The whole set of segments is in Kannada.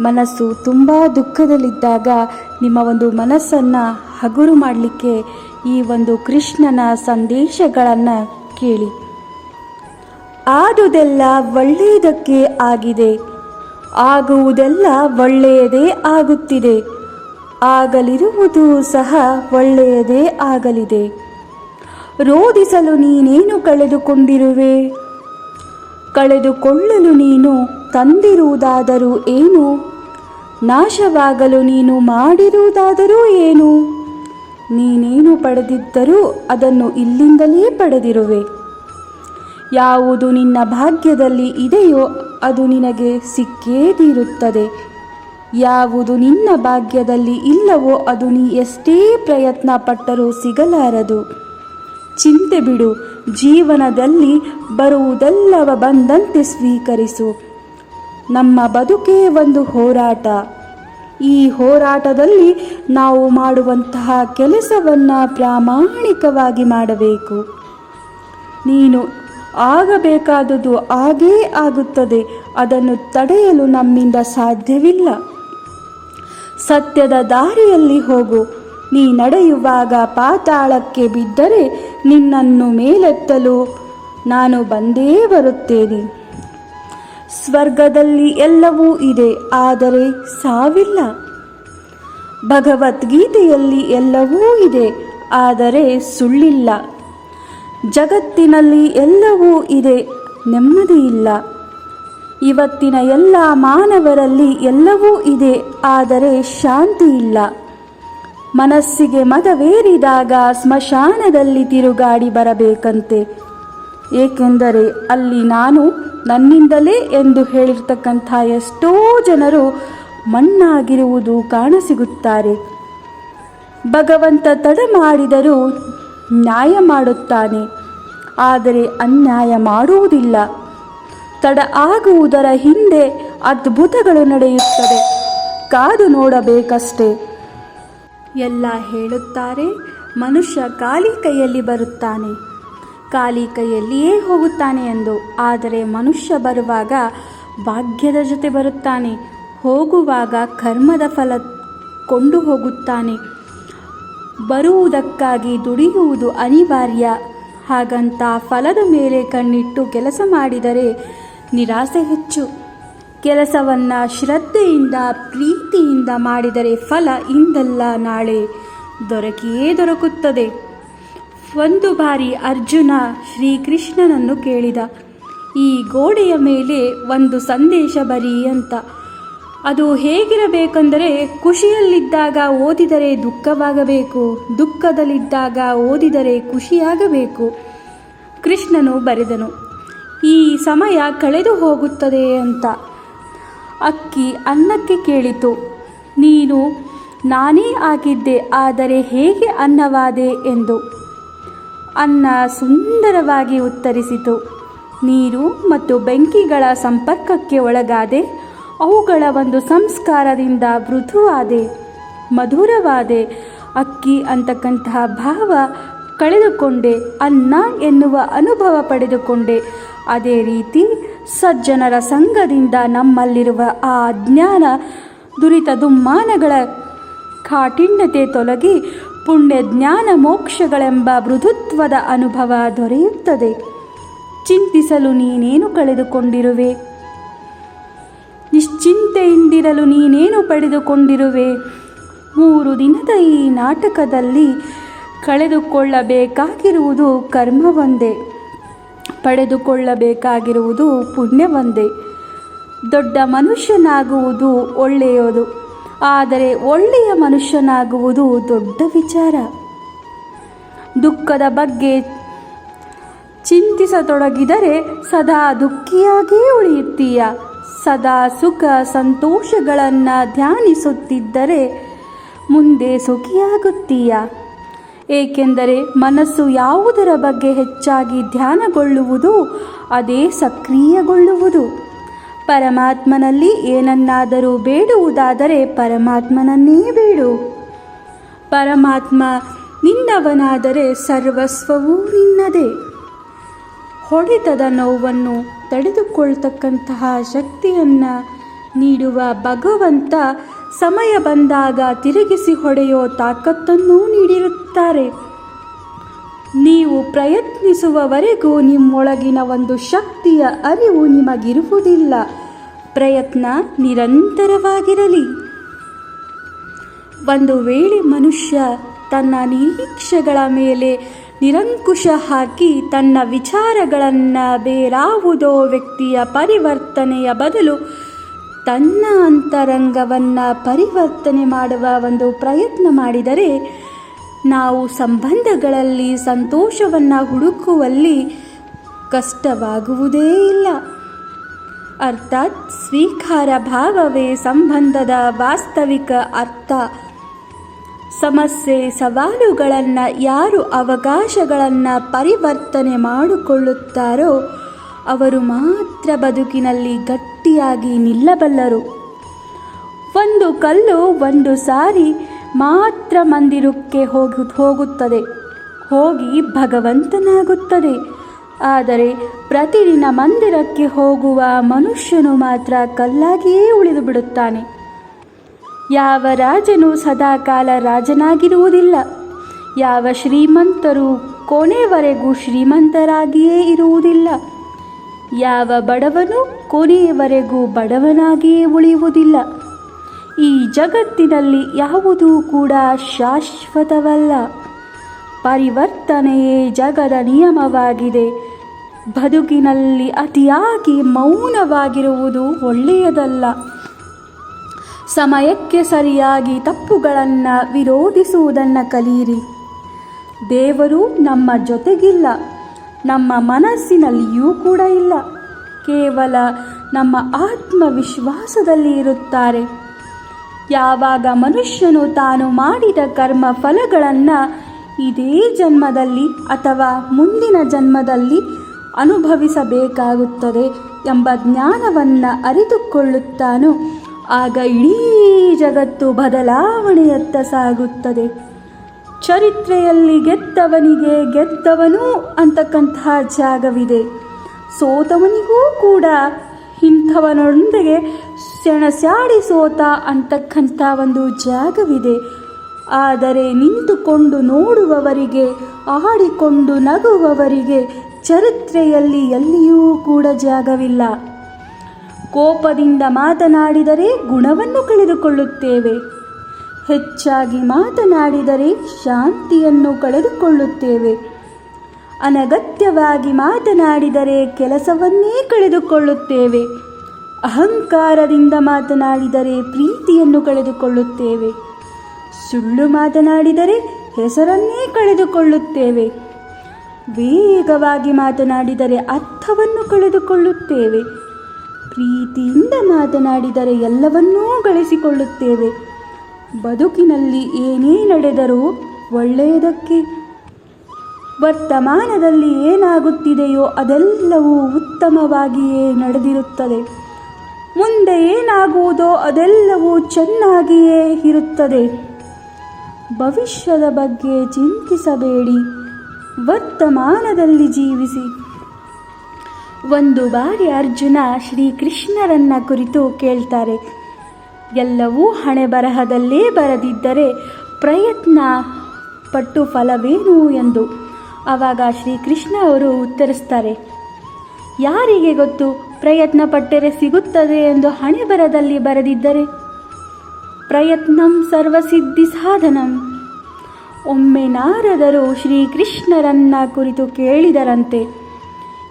ಮನಸ್ಸು ತುಂಬ ದುಃಖದಲ್ಲಿದ್ದಾಗ ನಿಮ್ಮ ಒಂದು ಮನಸ್ಸನ್ನು ಹಗುರು ಮಾಡಲಿಕ್ಕೆ ಈ ಒಂದು ಕೃಷ್ಣನ ಸಂದೇಶಗಳನ್ನು ಕೇಳಿ. ಆದುದೆಲ್ಲ ಒಳ್ಳೆಯದಕ್ಕೆ ಆಗಿದೆ. ಆಗುವುದೆಲ್ಲ ಒಳ್ಳೆಯದೇ ಆಗುತ್ತಿದೆ. ಆಗಲಿರುವುದು ಸಹ ಒಳ್ಳೆಯದೇ ಆಗಲಿದೆ. ರೋಧಿಸಲು ನೀನೇನು ಕಳೆದುಕೊಂಡಿರುವೆ? ಕಳೆದುಕೊಳ್ಳಲು ನೀನು ತಂದಿರುವುದಾದರೂ ಏನು? ನಾಶವಾಗಲು ನೀನು ಮಾಡಿರುವುದಾದರೂ ಏನು? ನೀನೇನು ಪಡೆದಿದ್ದರೂ ಅದನ್ನು ಇಲ್ಲಿಂದಲೇ ಪಡೆದಿರುವೆ. ಯಾವುದು ನಿನ್ನ ಭಾಗ್ಯದಲ್ಲಿ ಇದೆಯೋ ಅದು ನಿನಗೆ ಸಿಕ್ಕೇ ತೀರುತ್ತದೆ. ಯಾವುದು ನಿನ್ನ ಭಾಗ್ಯದಲ್ಲಿ ಇಲ್ಲವೋ ಅದು ನೀ ಎಷ್ಟೇ ಪ್ರಯತ್ನ ಪಟ್ಟರೂ ಸಿಗಲಾರದು. ಚಿಂತೆ ಬಿಡು, ಜೀವನದಲ್ಲಿ ಬರುವುದೆಲ್ಲವ ಬಂದಂತೆ ಸ್ವೀಕರಿಸು. ನಮ್ಮ ಬದುಕೇ ಒಂದು ಹೋರಾಟ. ಈ ಹೋರಾಟದಲ್ಲಿ ನಾವು ಮಾಡುವಂತಹ ಕೆಲಸವನ್ನು ಪ್ರಾಮಾಣಿಕವಾಗಿ ಮಾಡಬೇಕು. ನೀನು ಆಗಬೇಕಾದುದು ಆಗೇ ಆಗುತ್ತದೆ. ಅದನ್ನು ತಡೆಯಲು ನಮ್ಮಿಂದ ಸಾಧ್ಯವಿಲ್ಲ. ಸತ್ಯದ ದಾರಿಯಲ್ಲಿ ಹೋಗು. ನೀ ನಡೆಯುವಾಗ ಪಾತಾಳಕ್ಕೆ ಬಿದ್ದರೆ ನಿನ್ನನ್ನು ಮೇಲೆತ್ತಲು ನಾನು ಬಂದೇ ಬರುತ್ತೇನೆ. ಸ್ವರ್ಗದಲ್ಲಿ ಎಲ್ಲವೂ ಇದೆ, ಆದರೆ ಸಾವಿಲ್ಲ. ಭಗವದ್ಗೀತೆಯಲ್ಲಿ ಎಲ್ಲವೂ ಇದೆ, ಆದರೆ ಸುಳ್ಳಿಲ್ಲ. ಜಗತ್ತಿನಲ್ಲಿ ಎಲ್ಲವೂ ಇದೆ, ನೆಮ್ಮದಿ ಇಲ್ಲ. ಇವತ್ತಿನ ಎಲ್ಲ ಮಾನವರಲ್ಲಿ ಎಲ್ಲವೂ ಇದೆ, ಆದರೆ ಶಾಂತಿ ಇಲ್ಲ. ಮನಸ್ಸಿಗೆ ಮದವೇರಿದಾಗ ಸ್ಮಶಾನದಲ್ಲಿ ತಿರುಗಾಡಿ ಬರಬೇಕಂತೆ. ಏಕೆಂದರೆ ಅಲ್ಲಿ ನಾನು ನನ್ನಿಂದಲೇ ಎಂದು ಹೇಳಿರ್ತಕ್ಕಂಥ ಎಷ್ಟೋ ಜನರು ಮಣ್ಣಾಗಿರುವುದು ಕಾಣಸಿಗುತ್ತಾರೆ. ಭಗವಂತ ತಡ ಮಾಡಿದರೂ ನ್ಯಾಯ ಮಾಡುತ್ತಾನೆ. ಆದರೆ ಅನ್ಯಾಯ ಮಾಡುವುದಿಲ್ಲ. ತಡ ಆಗುವುದರ ಹಿಂದೆ ಅದ್ಭುತಗಳು ನಡೆಯುತ್ತದೆ ಕಾದು ನೋಡಬೇಕಷ್ಟೆ. ಎಲ್ಲ ಹೇಳುತ್ತಾರೆ, ಮನುಷ್ಯ ಖಾಲಿ ಕೈಯಲ್ಲಿ ಬರುತ್ತಾನೆ. ಖಾಲಿ ಕೈಯಲ್ಲಿಯೇ ಹೋಗುತ್ತಾನೆ ಎಂದು. ಆದರೆ ಮನುಷ್ಯ ಬರುವಾಗ ಭಾಗ್ಯದ ಜೊತೆ ಬರುತ್ತಾನೆ. ಹೋಗುವಾಗ ಕರ್ಮದ ಫಲ ಕೊಂಡು ಹೋಗುತ್ತಾನೆ. ಬರುವುದಕ್ಕಾಗಿ ದುಡಿಯುವುದು ಅನಿವಾರ್ಯ. ಹಾಗಂತ ಫಲದ ಮೇಲೆ ಕಣ್ಣಿಟ್ಟು ಕೆಲಸ ಮಾಡಿದರೆ ನಿರಾಸೆ ಹೆಚ್ಚು. ಕೆಲಸವನ್ನು ಶ್ರದ್ಧೆಯಿಂದ, ಪ್ರೀತಿಯಿಂದ ಮಾಡಿದರೆ ಫಲ ಇಂದಲ್ಲ ನಾಳೆ. ದೊರಕಿಯೇ ದೊರಕುತ್ತದೆ. ಒಂದು ಬಾರಿ ಅರ್ಜುನ ಶ್ರೀಕೃಷ್ಣನನ್ನು ಕೇಳಿದ. ಈ ಗೋಡೆಯ ಮೇಲೆ ಒಂದು ಸಂದೇಶ ಬರಿ ಅಂತ. ಅದು ಹೇಗಿರಬೇಕೆಂದರೆ ಖುಷಿಯಲ್ಲಿದ್ದಾಗ ಓದಿದರೆ ದುಃಖವಾಗಬೇಕು, ದುಃಖದಲ್ಲಿದ್ದಾಗ ಓದಿದರೆ ಖುಷಿಯಾಗಬೇಕು. ಕೃಷ್ಣನು ಬರೆದನು, ಈ ಸಮಯ ಕಳೆದು ಹೋಗುತ್ತದೆ ಅಂತ. ಅಕ್ಕಿ ಅನ್ನಕ್ಕೆ ಕೇಳಿತು, ನೀನು ನಾನೇ ಆಗಿದ್ದೆ, ಆದರೆ ಹೇಗೆ ಅನ್ನವಾದೆ ಎಂದು. ಅನ್ನ ಸುಂದರವಾಗಿ ಉತ್ತರಿಸಿತು. ನೀರು ಮತ್ತು ಬೆಂಕಿಗಳ ಸಂಪರ್ಕಕ್ಕೆ ಒಳಗಾದೆ ಅವುಗಳ ಒಂದು ಸಂಸ್ಕಾರದಿಂದ ಮೃದುವಾದೆ, ಮಧುರವಾದೆ. ಅಕ್ಕಿ ಅಂತಕ್ಕಂತಹ ಭಾವ ಕಳೆದುಕೊಂಡೆ, ಅನ್ನ ಎನ್ನುವ ಅನುಭವ ಪಡೆದುಕೊಂಡೆ. ಅದೇ ರೀತಿ ಸಜ್ಜನರ ಸಂಘದಿಂದ ನಮ್ಮಲ್ಲಿರುವ ಆ ಅಜ್ಞಾನ ದುರಿತ ದುಮ್ಮಾನಗಳ ಕಾಠಿಣ್ಯತೆ ತೊಲಗಿ ಪುಣ್ಯ ಜ್ಞಾನ ಮೋಕ್ಷಗಳೆಂಬ ಮೃದುತ್ವದ ಅನುಭವ ದೊರೆಯುತ್ತದೆ. ಚಿಂತಿಸಲು ನೀನೇನು ಕಳೆದುಕೊಂಡಿರುವೆ? ನಿಶ್ಚಿಂತೆಯಿಂದಿರಲು ನೀನೇನು ಪಡೆದುಕೊಂಡಿರುವೆ? ಮೂರು ದಿನದ ಈ ನಾಟಕದಲ್ಲಿ ಕಳೆದುಕೊಳ್ಳಬೇಕಾಗಿರುವುದು ಕರ್ಮವೊಂದೇ. ಪಡೆದುಕೊಳ್ಳಬೇಕಾಗಿರುವುದು ಪುಣ್ಯವೊಂದೇ. ದೊಡ್ಡ ಮನುಷ್ಯನಾಗುವುದು ಒಳ್ಳೆಯದು. ಆದರೆ ಒಳ್ಳೆಯ ಮನುಷ್ಯನಾಗುವುದು ದೊಡ್ಡ ವಿಚಾರ. ದುಃಖದ ಬಗ್ಗೆ ಚಿಂತಿಸತೊಡಗಿದರೆ ಸದಾ ದುಃಖಿಯಾಗಿಯೇ ಉಳಿಯುತ್ತೀಯ. ಸದಾ ಸುಖ ಸಂತೋಷಗಳನ್ನು ಧ್ಯಾನಿಸುತ್ತಿದ್ದರೆ ಮುಂದೆ ಸುಖಿಯಾಗುತ್ತೀಯ. ಏಕೆಂದರೆ ಮನಸ್ಸು ಯಾವುದರ ಬಗ್ಗೆ ಹೆಚ್ಚಾಗಿ ಧ್ಯಾನಗೊಳ್ಳುವುದು ಅದೇ ಸಕ್ರಿಯಗೊಳ್ಳುವುದು. ಪರಮಾತ್ಮನಲ್ಲಿ ಏನನ್ನಾದರೂ ಬೇಡುವುದಾದರೆ ಪರಮಾತ್ಮನನ್ನೇ ಬೇಡು. ಪರಮಾತ್ಮ ನಿನ್ನವನಾದರೆ ಸರ್ವಸ್ವವೂ ನಿನ್ನದೇ. ಹೊಡೆತದ ನೋವನ್ನು ತಡೆದುಕೊಳ್ತಕ್ಕಂತಹ ಶಕ್ತಿಯನ್ನು ನೀಡುವ ಭಗವಂತ ಸಮಯ ಬಂದಾಗ ತಿರುಗಿಸಿ ಹೊಡೆಯೋ ತಾಕತ್ತನ್ನೂ ನೀಡಿರುತ್ತಾರೆ. ನೀವು ಪ್ರಯತ್ನಿಸುವವರೆಗೂ ನಿಮ್ಮೊಳಗಿನ ಒಂದು ಶಕ್ತಿಯ ಅರಿವು ನಿಮಗಿರುವುದಿಲ್ಲ. ಪ್ರಯತ್ನ ನಿರಂತರವಾಗಿರಲಿ. ಒಂದು ವೇಳೆ ಮನುಷ್ಯ ತನ್ನ ನಿರೀಕ್ಷೆಗಳ ಮೇಲೆ ನಿರಂಕುಶ ಹಾಕಿ ತನ್ನ ವಿಚಾರಗಳನ್ನು ಬೇರಾವುದೋ ವ್ಯಕ್ತಿಯ ಪರಿವರ್ತನೆಯ ಬದಲು ತನ್ನ ಅಂತರಂಗವನ್ನು ಪರಿವರ್ತನೆ ಮಾಡುವ ಒಂದು ಪ್ರಯತ್ನ ಮಾಡಿದರೆ ನಾವು ಸಂಬಂಧಗಳಲ್ಲಿ ಸಂತೋಷವನ್ನು ಹುಡುಕುವಲ್ಲಿ ಕಷ್ಟವಾಗುವುದೇ ಇಲ್ಲ. ಅರ್ಥಾತ್ ಸ್ವೀಕಾರ ಭಾವವೇ ಸಂಬಂಧದ ವಾಸ್ತವಿಕ ಅರ್ಥ. ಸಮಸ್ಯೆ ಸವಾಲುಗಳನ್ನು ಯಾರು ಅವಕಾಶಗಳನ್ನು ಪರಿವರ್ತನೆ ಮಾಡಿಕೊಳ್ಳುತ್ತಾರೋ ಅವರು ಮಾತ್ರ ಬದುಕಿನಲ್ಲಿ ಗಟ್ಟಿಯಾಗಿ ನಿಲ್ಲಬಲ್ಲರು. ಒಂದು ಕಲ್ಲು ಒಂದು ಸಾರಿ ಮಾತ್ರ ಮಂದಿರಕ್ಕೆ ಹೋಗು, ಹೋಗುತ್ತದೆ. ಹೋಗಿ ಭಗವಂತನಾಗುತ್ತದೆ. ಆದರೆ ಪ್ರತಿದಿನ ಮಂದಿರಕ್ಕೆ ಹೋಗುವ ಮನುಷ್ಯನು ಮಾತ್ರ ಕಲ್ಲಾಗಿಯೇ ಉಳಿದು ಬಿಡುತ್ತಾನೆ. ಯಾವ ರಾಜನು ಸದಾಕಾಲ ರಾಜನಾಗಿರುವುದಿಲ್ಲ. ಯಾವ ಶ್ರೀಮಂತರು ಕೊನೆಯವರೆಗೂ ಶ್ರೀಮಂತರಾಗಿಯೇ ಇರುವುದಿಲ್ಲ. ಯಾವ ಬಡವನು ಕೊನೆಯವರೆಗೂ ಬಡವನಾಗಿಯೇ ಉಳಿಯುವುದಿಲ್ಲ. ಈ ಜಗತ್ತಿನಲ್ಲಿ ಯಾವುದೂ ಕೂಡ ಶಾಶ್ವತವಲ್ಲ. ಪರಿವರ್ತನೆಯೇ ಜಗದ ನಿಯಮವಾಗಿದೆ. ಬದುಕಿನಲ್ಲಿ ಅತಿಯಾಗಿ ಮೌನವಾಗಿರುವುದು ಒಳ್ಳೆಯದಲ್ಲ. ಸಮಯಕ್ಕೆ ಸರಿಯಾಗಿ ತಪ್ಪುಗಳನ್ನು ವಿರೋಧಿಸುವುದನ್ನು ಕಲಿಯಿರಿ ದೇವರು ನಮ್ಮ ಜೊತೆಗಿಲ್ಲ. ನಮ್ಮ ಮನಸ್ಸಿನಲ್ಲಿಯೂ ಕೂಡ ಇಲ್ಲ. ಕೇವಲ ನಮ್ಮ ಆತ್ಮವಿಶ್ವಾಸದಲ್ಲಿ ಇರುತ್ತಾರೆ. ಯಾವಾಗ ಮನುಷ್ಯನು ತಾನು ಮಾಡಿದ ಕರ್ಮ ಫಲಗಳನ್ನು ಇದೇ ಜನ್ಮದಲ್ಲಿ ಅಥವಾ ಮುಂದಿನ ಜನ್ಮದಲ್ಲಿ ಅನುಭವಿಸಬೇಕಾಗುತ್ತದೆ ಎಂಬ ಜ್ಞಾನವನ್ನು ಅರಿತುಕೊಳ್ಳುತ್ತಾನೋ, ಆಗ ಇಡೀ ಜಗತ್ತು ಬದಲಾವಣೆಯತ್ತ ಸಾಗುತ್ತದೆ. ಚರಿತ್ರೆಯಲ್ಲಿ ಗೆದ್ದವನಿಗೆ ಗೆದ್ದವನು ಅಂತಕ್ಕಂತಹ ಜಾಗವಿದೆ. ಸೋತವನಿಗೂ ಕೂಡ ಇಂಥವನೊಂದಿಗೆ ಸೆಣಸಾಡಿ ಸೋತ ಅಂತಕ್ಕಂಥ ಒಂದು ಜಾಗವಿದೆ. ಆದರೆ ನಿಂತುಕೊಂಡು ನೋಡುವವರಿಗೆ, ಆಡಿಕೊಂಡು ನಗುವವರಿಗೆ ಚರಿತ್ರೆಯಲ್ಲಿ ಎಲ್ಲಿಯೂ ಕೂಡ ಜಾಗವಿಲ್ಲ. ಕೋಪದಿಂದ ಮಾತನಾಡಿದರೆ ಗುಣವನ್ನು ಕಳೆದುಕೊಳ್ಳುತ್ತೇವೆ. ಹೆಚ್ಚಾಗಿ ಮಾತನಾಡಿದರೆ ಶಾಂತಿಯನ್ನು ಕಳೆದುಕೊಳ್ಳುತ್ತೇವೆ. ಅನಗತ್ಯವಾಗಿ ಮಾತನಾಡಿದರೆ ಕೆಲಸವನ್ನೇ ಕಳೆದುಕೊಳ್ಳುತ್ತೇವೆ. ಅಹಂಕಾರದಿಂದ ಮಾತನಾಡಿದರೆ ಪ್ರೀತಿಯನ್ನು ಕಳೆದುಕೊಳ್ಳುತ್ತೇವೆ. ಸುಳ್ಳು ಮಾತನಾಡಿದರೆ ಹೆಸರನ್ನೇ ಕಳೆದುಕೊಳ್ಳುತ್ತೇವೆ. ವೇಗವಾಗಿ ಮಾತನಾಡಿದರೆ ಅರ್ಥವನ್ನು ಕಳೆದುಕೊಳ್ಳುತ್ತೇವೆ. ಪ್ರೀತಿಯಿಂದ ಮಾತನಾಡಿದರೆ ಎಲ್ಲವನ್ನೂ ಗಳಿಸಿಕೊಳ್ಳುತ್ತೇವೆ. ಬದುಕಿನಲ್ಲಿ ಏನೇ ನಡೆದರೂ ಒಳ್ಳೆಯದಕ್ಕೆ ವರ್ತಮಾನದಲ್ಲಿ ಏನಾಗುತ್ತಿದೆಯೋ ಅದೆಲ್ಲವೂ ಉತ್ತಮವಾಗಿಯೇ ನಡೆದಿರುತ್ತದೆ. ಮುಂದೆ ಏನಾಗುವುದೋ ಅದೆಲ್ಲವೂ ಚೆನ್ನಾಗಿಯೇ ಇರುತ್ತದೆ. ಭವಿಷ್ಯದ ಬಗ್ಗೆ ಚಿಂತಿಸಬೇಡಿ. ವರ್ತಮಾನದಲ್ಲಿ ಜೀವಿಸಿ. ಒಂದು ಬಾರಿ ಅರ್ಜುನ ಶ್ರೀಕೃಷ್ಣರನ್ನ ಕುರಿತು ಕೇಳ್ತಾರೆ. ಎಲ್ಲವೂ ಹಣೆ ಬರಹದಲ್ಲೇ ಬರೆದಿದ್ದರೆ ಪ್ರಯತ್ನ ಪಟ್ಟು ಫಲವೇನು ಎಂದು. ಆವಾಗ ಶ್ರೀಕೃಷ್ಣ ಅವರು ಉತ್ತರಿಸ್ತಾರೆ, ಯಾರಿಗೆ ಗೊತ್ತು ಪ್ರಯತ್ನ ಪಟ್ಟರೆ ಸಿಗುತ್ತದೆ ಎಂದು ಹಣೆ ಬರದಲ್ಲಿ ಬರೆದಿದ್ದರೆ? ಪ್ರಯತ್ನಂ ಸರ್ವಸಿದ್ಧಿ ಸಾಧನಂ. ಒಮ್ಮೆ ನಾರದರು ಶ್ರೀಕೃಷ್ಣರನ್ನ ಕುರಿತು ಕೇಳಿದರಂತೆ,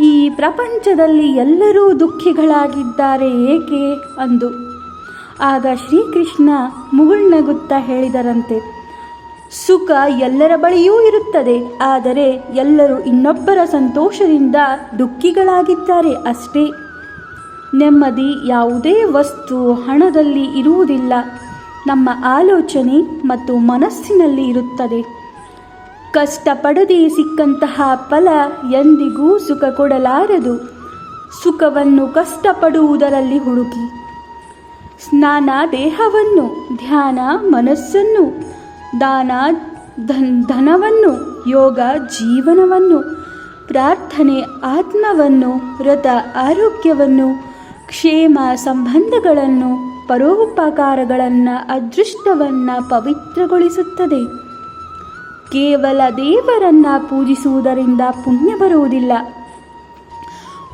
ಈ ಪ್ರಪಂಚದಲ್ಲಿ ಎಲ್ಲರೂ ದುಃಖಿಗಳಾಗಿದ್ದಾರೆ ಏಕೆ? ಅಂದು. ಆಗ ಶ್ರೀಕೃಷ್ಣ ಮುಗುಳ್ನಗುತ್ತಾ ಹೇಳಿದರಂತೆ ಸುಖ ಎಲ್ಲರ ಬಳಿಯೂ ಇರುತ್ತದೆ, ಆದರೆ ಎಲ್ಲರೂ ಇನ್ನೊಬ್ಬರ ಸಂತೋಷದಿಂದ ದುಃಖಿಗಳಾಗಿದ್ದಾರೆ ಅಷ್ಟೇ. ನೆಮ್ಮದಿ ಯಾವುದೇ ವಸ್ತು ಹಣದಲ್ಲಿ ಇರುವುದಿಲ್ಲ. ನಮ್ಮ ಆಲೋಚನೆ ಮತ್ತು ಮನಸ್ಸಿನಲ್ಲಿ ಇರುತ್ತದೆ. ಕಷ್ಟಪಡದೆ ಸಿಕ್ಕಂತಹ ಫಲ ಎಂದಿಗೂ ಸುಖ ಕೊಡಲಾರದು. ಸುಖವನ್ನು ಕಷ್ಟಪಡುವುದರಲ್ಲಿ ಹುಡುಕಿ. ಸ್ನಾನ ದೇಹವನ್ನು ಧ್ಯಾನ, ಮನಸ್ಸನ್ನು ದಾನ, ಧನ್, ಧನವನ್ನು, ಯೋಗ, ಜೀವನವನ್ನು, ಪ್ರಾರ್ಥನೆ, ಆತ್ಮವನ್ನು, ವ್ರತ, ಆರೋಗ್ಯವನ್ನು, ಕ್ಷೇಮ ಸಂಬಂಧಗಳನ್ನು, ಪರೋಪಕಾರಗಳನ್ನು, ಅದೃಷ್ಟವನ್ನು ಪವಿತ್ರಗೊಳಿಸುತ್ತದೆ. ಕೇವಲ ದೇವರನ್ನ ಪೂಜಿಸುವುದರಿಂದ ಪುಣ್ಯ ಬರುವುದಿಲ್ಲ.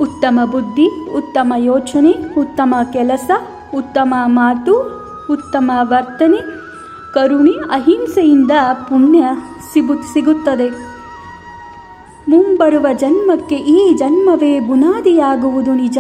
ಉತ್ತಮ ಬುದ್ಧಿ, ಉತ್ತಮ ಯೋಚನೆ, ಉತ್ತಮ ಕೆಲಸ, ಉತ್ತಮ ಮಾತು, ಉತ್ತಮ ವರ್ತನೆ ಕರುಣೆ ಅಹಿಂಸೆಯಿಂದ ಪುಣ್ಯ ಸಿಗು ಸಿಗುತ್ತದೆ. ಮುಂಬರುವ ಜನ್ಮಕ್ಕೆ ಈ ಜನ್ಮವೇ ಬುನಾದಿಯಾಗುವುದು ನಿಜ.